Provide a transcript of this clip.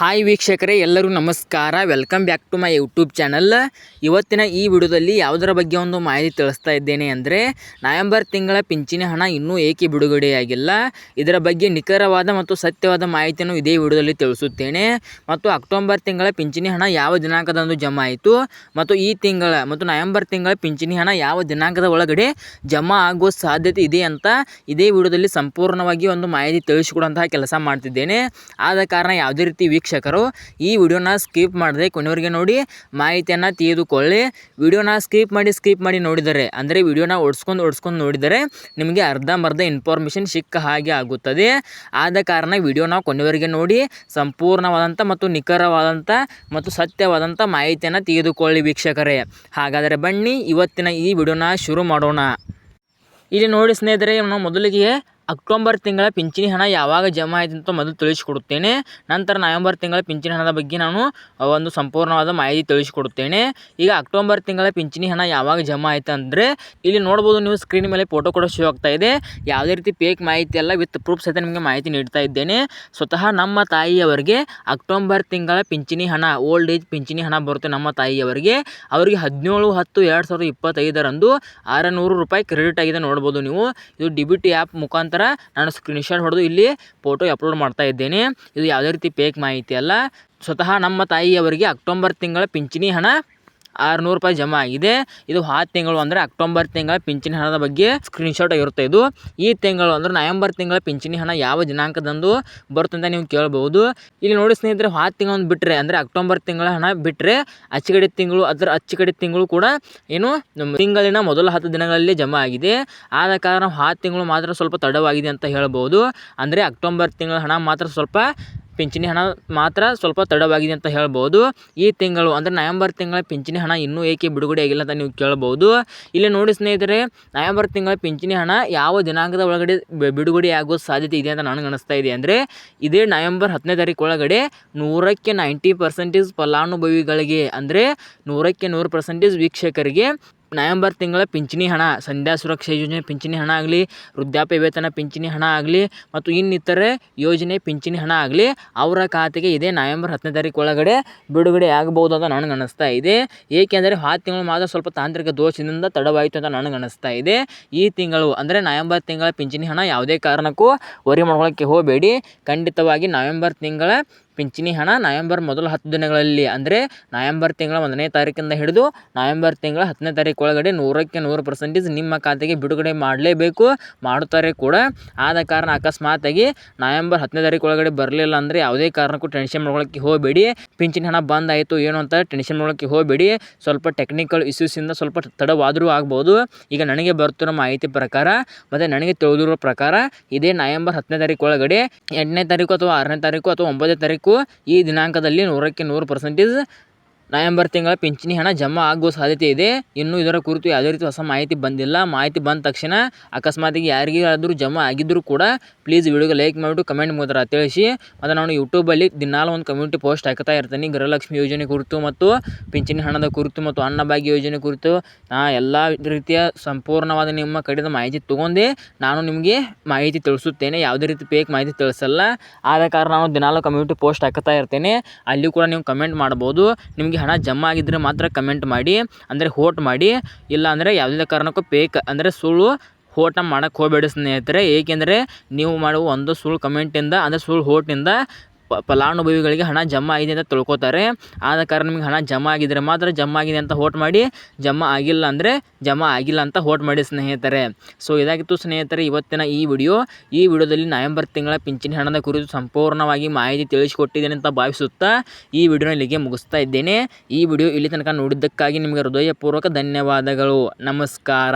Hi ವೀಕ್ಷಕರೇ, ಎಲ್ಲರೂ ನಮಸ್ಕಾರ. Welcome back to my YouTube channel ಇವತ್ತಿನ ಈ ವಿಡಿಯೋದಲ್ಲಿ ಯಾವುದರ ಬಗ್ಗೆ ಒಂದು ಮಾಹಿತಿ ತಿಳಿಸ್ತಾ ಇದ್ದೇನೆ ಅಂದರೆ, ನವೆಂಬರ್ ತಿಂಗಳ ಪಿಂಚಣಿ ಹಣ ಇನ್ನೂ ಏಕೆ ಬಿಡುಗಡೆಯಾಗಿಲ್ಲ? ಇದರ ಬಗ್ಗೆ ನಿಖರವಾದ ಮತ್ತು ಸತ್ಯವಾದ ಮಾಹಿತಿಯನ್ನು ಇದೇ ವಿಡಿಯೋದಲ್ಲಿ ತಿಳಿಸುತ್ತೇನೆ. ಮತ್ತು ಅಕ್ಟೋಬರ್ ತಿಂಗಳ ಪಿಂಚಣಿ ಹಣ ಯಾವ ದಿನಾಂಕದಂದು ಜಮಾ ಆಯಿತು? ಮತ್ತು ಈ ತಿಂಗಳ ಮತ್ತು ನವೆಂಬರ್ ತಿಂಗಳ ಪಿಂಚಣಿ ಹಣ ಯಾವ ದಿನಾಂಕದ ಒಳಗಡೆ ಜಮಾ ಆಗುವ ಸಾಧ್ಯತೆ ಇದೆ ಅಂತ ಇದೇ ವಿಡಿಯೋದಲ್ಲಿ ಸಂಪೂರ್ಣವಾಗಿ ಒಂದು ಮಾಹಿತಿ ತಿಳಿಸಿಕೊಡುವಂತಹ ಕೆಲಸ ಮಾಡ್ತಿದ್ದೇನೆ. ಆದ ಕಾರಣ ಯಾವುದೇ ರೀತಿ ವೀಕ್ಷಕರು, ಈ ವಿಡಿಯೋನ ಸ್ಕಿಪ್ ಮಾಡಿದ್ರೆ ಕೊನೆವರೆಗೆ ನೋಡಿ ಮಾಹಿತಿಯನ್ನು ತೆಗೆದುಕೊಳ್ಳಿ ವಿಡಿಯೋನ ಸ್ಕಿಪ್ ಮಾಡಿ ಸ್ಕಿಪ್ ಮಾಡಿ ನೋಡಿದರೆ, ಅಂದರೆ ವಿಡಿಯೋನ ಓಡಿಸ್ಕೊಂಡು ಓಡಿಸ್ಕೊಂಡು ನೋಡಿದರೆ ನಿಮಗೆ ಅರ್ಧಂಬರ್ಧ ಇನ್ಫಾರ್ಮೇಷನ್ ಸಿಕ್ಕ ಹಾಗೆ ಆಗುತ್ತದೆ. ಆದ ಕಾರಣ ವಿಡಿಯೋನ ಕೊನೆವರೆಗೆ ನೋಡಿ ಸಂಪೂರ್ಣವಾದಂಥ ಮತ್ತು ನಿಖರವಾದಂಥ ಮತ್ತು ಸತ್ಯವಾದಂಥ ಮಾಹಿತಿಯನ್ನು ತೆಗೆದುಕೊಳ್ಳಿ ವೀಕ್ಷಕರೇ. ಹಾಗಾದರೆ ಬನ್ನಿ, ಇವತ್ತಿನ ಈ ವಿಡಿಯೋನ ಶುರು ಮಾಡೋಣ. ಇಲ್ಲಿ ನೋಡಿ ಸ್ನೇಹಿತರೆ, ನಾವು ಮೊದಲಿಗೆ ಅಕ್ಟೋಬರ್ ತಿಂಗಳ ಪಿಂಚಣಿ ಹಣ ಯಾವಾಗ ಜಮಾ ಆಯಿತು ಅಂತ ಮೊದಲು ತಿಳಿಸಿಕೊಡುತ್ತೇನೆ. ನಂತರ ನವೆಂಬರ್ ತಿಂಗಳ ಪಿಂಚಣಿ ಹಣದ ಬಗ್ಗೆ ನಾನು ಒಂದು ಸಂಪೂರ್ಣವಾದ ಮಾಹಿತಿ ತಿಳಿಸಿಕೊಡುತ್ತೇನೆ. ಈಗ ಅಕ್ಟೋಬರ್ ತಿಂಗಳ ಪಿಂಚಣಿ ಹಣ ಯಾವಾಗ ಜಮಾ ಆಯಿತು ಅಂದರೆ, ಇಲ್ಲಿ ನೋಡ್ಬೋದು ನೀವು ಸ್ಕ್ರೀನ್ ಮೇಲೆ ಫೋಟೋ ಕೂಡ ಶೋ ಆಗ್ತಾ ಇದೆ. ಯಾವುದೇ ರೀತಿ ಪೇಕ್ ಮಾಹಿತಿ ಅಲ್ಲ ವಿತ್ ಪ್ರೂಫ್ ಸಹಿತ ನಿಮಗೆ ಮಾಹಿತಿ ನೀಡ್ತಾ ಇದ್ದೇನೆ. ಸ್ವತಃ ನಮ್ಮ ತಾಯಿಯವರಿಗೆ ಅಕ್ಟೋಬರ್ ತಿಂಗಳ ಪಿಂಚಣಿ ಹಣ ಓಲ್ಡ್ ಏಜ್ ಪಿಂಚಣಿ ಹಣ ಬರುತ್ತೆ ನಮ್ಮ ತಾಯಿಯವರಿಗೆ. ಅವರಿಗೆ ಹದಿನೇಳು, ಹತ್ತು, ಎರಡು ಸಾವಿರದ ಇಪ್ಪತ್ತೈದರಂದು ಆರುನೂರು ರೂಪಾಯಿ ಕ್ರೆಡಿಟ್ ಆಗಿದೆ ನೋಡ್ಬೋದು ನೀವು. ಇದು ಡಿಬಿಟಿ ಆ್ಯಪ್ ಮುಖಾಂತರ ನಾನು ಸ್ಕ್ರೀನ್ಶಾಟ್ ಹೊಡೆದು ಇಲ್ಲಿ ಫೋಟೋ ಅಪ್ಲೋಡ್ ಮಾಡ್ತಾ ಇದ್ದೇನೆ. ಇದು ಯಾವುದೇ ರೀತಿ ಪೇಕ್ ಮಾಹಿತಿ ಅಲ್ಲ. ಸ್ವತಃ ನಮ್ಮ ತಾಯಿಯವರಿಗೆ ಅಕ್ಟೋಬರ್ ತಿಂಗಳ ಪಿಂಚಣಿ ಹಣ ಆರುನೂರು ರೂಪಾಯಿ ಜಮಾ ಆಗಿದೆ. ಇದು ಆ ತಿಂಗಳು ಅಂದರೆ ಅಕ್ಟೋಬರ್ ತಿಂಗಳ ಪಿಂಚಣಿ ಹಣದ ಬಗ್ಗೆ ಸ್ಕ್ರೀನ್ಶಾಟ್ ಆಗಿರುತ್ತೆ ಇದು. ಈ ತಿಂಗಳು ಅಂದರೆ ನವೆಂಬರ್ ತಿಂಗಳ ಪಿಂಚಣಿ ಹಣ ಯಾವ ದಿನಾಂಕದಂದು ಬರುತ್ತೆ ಅಂತ ನೀವು ಕೇಳಬಹುದು ಇಲ್ಲಿ ನೋಡಿ ಸ್ನೇಹಿತರೆ ಆ ತಿಂಗಳೊಂದು ಬಿಟ್ಟರೆ ಅಂದರೆ ಅಕ್ಟೋಬರ್ ತಿಂಗಳ ಹಣ ಬಿಟ್ಟರೆ ಅಚ್ಚುಕಡೆ ತಿಂಗಳು, ಅದರ ಅಚ್ಚುಕಡೆ ತಿಂಗಳು ಕೂಡ ಏನು ತಿಂಗಳಿನ ಮೊದಲ ಹತ್ತು ದಿನಗಳಲ್ಲಿ ಜಮಾ ಆಗಿದೆ. ಆದ ಕಾರಣ ಆ ತಿಂಗಳು ಮಾತ್ರ ಸ್ವಲ್ಪ ತಡವಾಗಿದೆ ಅಂತ ಹೇಳಬಹುದು ಅಂದರೆ ಅಕ್ಟೋಬರ್ ತಿಂಗಳ ಹಣ ಮಾತ್ರ ಸ್ವಲ್ಪ ಪಿಂಚಣಿ ಹಣ ಮಾತ್ರ ಸ್ವಲ್ಪ ತಡವಾಗಿದೆ ಅಂತ ಹೇಳ್ಬೋದು. ಈ ತಿಂಗಳು ಅಂದರೆ ನವೆಂಬರ್ ತಿಂಗಳ ಪಿಂಚಣಿ ಹಣ ಇನ್ನೂ ಏಕೆ ಬಿಡುಗಡೆ ಆಗಿಲ್ಲ ಅಂತ ನೀವು ಕೇಳ್ಬೋದು. ಇಲ್ಲಿ ನೋಡಿ ಸ್ನೇಹಿತರೆ, ನವೆಂಬರ್ ತಿಂಗಳ ಪಿಂಚಣಿ ಹಣ ಯಾವ ದಿನಾಂಕದ ಒಳಗಡೆ ಬಿಡುಗಡೆ ಆಗುವ ಸಾಧ್ಯತೆ ಇದೆ ಅಂತ ನನಗೆ ಅನಿಸ್ತಾ ಇದೆ ಅಂದರೆ, ಇದೇ ನವೆಂಬರ್ ಹತ್ತನೇ ತಾರೀಕು ಒಳಗಡೆ ನೂರಕ್ಕೆ ನೈಂಟಿ ಪರ್ಸೆಂಟೇಜ್ ಫಲಾನುಭವಿಗಳಿಗೆ ಅಂದರೆ ನೂರಕ್ಕೆ ನೂರು ಪರ್ಸೆಂಟೇಜ್ ವೀಕ್ಷಕರಿಗೆ ನವೆಂಬರ್ ತಿಂಗಳ ಪಿಂಚಣಿ ಹಣ, ಸಂಧ್ಯಾ ಸುರಕ್ಷಾ ಯೋಜನೆ ಪಿಂಚಣಿ ಹಣ ಆಗಲಿ, ವೃದ್ಧಾಪ್ಯ ವೇತನ ಪಿಂಚಣಿ ಹಣ ಆಗಲಿ ಮತ್ತು ಇನ್ನಿತರೆ ಯೋಜನೆ ಪಿಂಚಣಿ ಹಣ ಆಗಲಿ ಅವರ ಖಾತೆಗೆ ಇದೇ ನವೆಂಬರ್ ಹತ್ತನೇ ತಾರೀಕು ಒಳಗಡೆ ಬಿಡುಗಡೆ ಆಗಬಹುದು ಅಂತ ನನಗೆ ಅನಿಸ್ತಾ ಇದೆ. ಏಕೆಂದರೆ ಆ ತಿಂಗಳು ಮಾತ್ರ ಸ್ವಲ್ಪ ತಾಂತ್ರಿಕ ದೋಷದಿಂದ ತಡವಾಯಿತು ಅಂತ ನನಗೆ ಅನಿಸ್ತಾ ಇದೆ. ಈ ತಿಂಗಳು ಅಂದರೆ ನವೆಂಬರ್ ತಿಂಗಳ ಪಿಂಚಣಿ ಹಣ ಯಾವುದೇ ಕಾರಣಕ್ಕೂ ವರಿ ಮಾಡ್ಕೊಳ್ಳೋಕ್ಕೆ ಹೋಗಬೇಡಿ. ಖಂಡಿತವಾಗಿ ನವೆಂಬರ್ ತಿಂಗಳ ಪಿಂಚಣಿ ಹಣ ನವೆಂಬರ್ ಮೊದಲ ಹತ್ತು ದಿನಗಳಲ್ಲಿ, ಅಂದರೆ ನವೆಂಬರ್ ತಿಂಗಳ ಒಂದನೇ ತಾರೀಕಿಂದ ಹಿಡಿದು ನವೆಂಬರ್ ತಿಂಗಳ ಹತ್ತನೇ ತಾರೀಕು ಒಳಗಡೆ ನೂರಕ್ಕೆ ನೂರು ಪರ್ಸೆಂಟೇಜ್ ನಿಮ್ಮ ಖಾತೆಗೆ ಬಿಡುಗಡೆ ಮಾಡಲೇಬೇಕು, ಮಾಡುತ್ತಾರೆ ಕೂಡ. ಆದ ಕಾರಣ ಅಕಸ್ಮಾತಾಗಿ ನವೆಂಬರ್ ಹತ್ತನೇ ತಾರೀಕು ಒಳಗಡೆ ಬರಲಿಲ್ಲ ಅಂದರೆ ಯಾವುದೇ ಕಾರಣಕ್ಕೂ ಟೆನ್ಷನ್ ಮಾಡ್ಕೊಳ್ಳೋಕ್ಕೆ ಹೋಗಬೇಡಿ. ಪಿಂಚಣಿ ಹಣ ಬಂದ್ ಏನು ಅಂತ ಟೆನ್ಷನ್ ಮಾಡೋಕ್ಕೆ ಹೋಗಬೇಡಿ. ಸ್ವಲ್ಪ ಟೆಕ್ನಿಕಲ್ ಇಶ್ಯೂಸಿಂದ ಸ್ವಲ್ಪ ತಡವಾದರೂ ಆಗ್ಬೋದು. ಈಗ ನನಗೆ ಬರುತ್ತಿರೋ ಮಾಹಿತಿ ಪ್ರಕಾರ ಮತ್ತು ನನಗೆ ತಿಳಿದಿರೋ ಪ್ರಕಾರ ಇದೇ ನವೆಂಬರ್ ಹತ್ತನೇ ತಾರೀಕು ಒಳಗಡೆ ಎಂಟನೇ ತಾರೀಕು ಅಥವಾ ಆರನೇ ತಾರೀಕು ಅಥವಾ ಒಂಬತ್ತನೇ ತಾರೀಕು ಈ ದಿನಾಂಕದಲ್ಲಿ ನೂರಕ್ಕೆ ನೂರು ಪರ್ಸೆಂಟೇಜ್ ನವೆಂಬರ್ ತಿಂಗಳ ಪಿಂಚಣಿ ಹಣ ಜಮಾ ಆಗುವ ಸಾಧ್ಯತೆ ಇದೆ. ಇನ್ನು ಇದರ ಕುರಿತು ಯಾವುದೇ ರೀತಿ ಹೊಸ ಮಾಹಿತಿ ಬಂದಿಲ್ಲ. ಮಾಹಿತಿ ಬಂದ ತಕ್ಷಣ ಅಕಸ್ಮಾತಿಗೆ ಯಾರಿಗಾದರೂ ಜಮಾ ಆಗಿದ್ದರೂ ಕೂಡ ಪ್ಲೀಸ್ ವಿಡಿಯೋಗೆ ಲೈಕ್ ಮಾಡಿಬಿಟ್ಟು ಕಮೆಂಟ್ ಮುಖಾಂತರ ತಿಳಿಸಿ. ಮತ್ತು ನಾನು ಯೂಟ್ಯೂಬಲ್ಲಿ ದಿನಾಲು ಒಂದು ಕಮ್ಯುನಿಟಿ ಪೋಸ್ಟ್ ಹಾಕ್ತಾ ಇರ್ತೀನಿ. ಗೃಹಲಕ್ಷ್ಮಿ ಯೋಜನೆ ಕುರಿತು ಮತ್ತು ಪಿಂಚಣಿ ಹಣದ ಕುರಿತು ಮತ್ತು ಅನ್ನಭಾಗ್ಯ ಯೋಜನೆ ಕುರಿತು ನಾ ಎಲ್ಲ ರೀತಿಯ ಸಂಪೂರ್ಣವಾದ ನಿಮ್ಮ ಕಡೆದ ಮಾಹಿತಿ ತೊಗೊಂಡು. ನಾನು ನಿಮಗೆ ಮಾಹಿತಿ ತಿಳಿಸುತ್ತೇನೆ. ಯಾವುದೇ ರೀತಿ ಫೇಕ್ ಮಾಹಿತಿ ತಿಳಿಸಲ್ಲ. ಆದ ಕಾರಣ ನಾನು ದಿನಾಲು ಕಮ್ಯುನಿಟಿ ಪೋಸ್ಟ್ ಹಾಕ್ತಾ ಇರ್ತೇನೆ. ಅಲ್ಲಿ ಕೂಡ ನೀವು ಕಮೆಂಟ್ ಮಾಡ್ಬೋದು. ನಿಮಗೆ ಹಣ ಜಮಾ ಆಗಿದ್ದರೆ ಮಾತ್ರ ಕಮೆಂಟ್ ಮಾಡಿ, ಅಂದರೆ ಹೋಟ್ ಮಾಡಿ ಇಲ್ಲ ಅಂದರೆ ಯಾವುದೇ ಕಾರಣಕ್ಕೂ ಪೇಕ್ ಅಂದರೆ ಸುಳ್ಳು ಹೋಟ ಮಾಡಕ್ಕೆ ಹೋಗಬೇಡಿ ಸ್ನೇಹಿತರೆ. ಏಕೆಂದರೆ ನೀವು ಮಾಡುವ ಒಂದು ಸುಳ್ಳು ಕಮೆಂಟಿಂದ ಅಂದರೆ ಸುಳ್ಳು ಹೋಟ್ನಿಂದ ಪ ಫಲಾನುಭವಿಗಳಿಗೆ ಹಣ ಜಮಾ ಆಗಿದೆ ಅಂತ ತಿಳ್ಕೊತಾರೆ. ಆದ ಕಾರಣ ನಿಮಗೆ ಹಣ ಜಮಾ ಆಗಿದ್ರೆ ಮಾತ್ರ ಜಮಾ ಆಗಿದೆ ಅಂತ ಹೋಟ್ ಮಾಡಿ, ಜಮಾ ಆಗಿಲ್ಲ ಅಂದರೆ ಜಮಾ ಆಗಿಲ್ಲ ಅಂತ ಹೋಟ್ ಮಾಡಿ ಸ್ನೇಹಿತರೆ. ಸೊ ಇದಾಗಿತ್ತು ಸ್ನೇಹಿತರೆ ಇವತ್ತಿನ ಈ ವಿಡಿಯೋ. ಈ ವಿಡಿಯೋದಲ್ಲಿ ನವೆಂಬರ್ ತಿಂಗಳ ಪಿಂಚಣಿ ಹಣದ ಕುರಿತು ಸಂಪೂರ್ಣವಾಗಿ ಮಾಹಿತಿ ತಿಳಿಸಿಕೊಟ್ಟಿದ್ದೇನೆ ಅಂತ ಭಾವಿಸುತ್ತಾ ಈ ವಿಡಿಯೋನ ಇಲ್ಲಿಗೆ ಮುಗಿಸ್ತಾ ಇದ್ದೇನೆ. ಈ ವಿಡಿಯೋ ಇಲ್ಲಿ ತನಕ ನೋಡಿದ್ದಕ್ಕಾಗಿ ನಿಮಗೆ ಹೃದಯಪೂರ್ವಕ ಧನ್ಯವಾದಗಳು. ನಮಸ್ಕಾರ.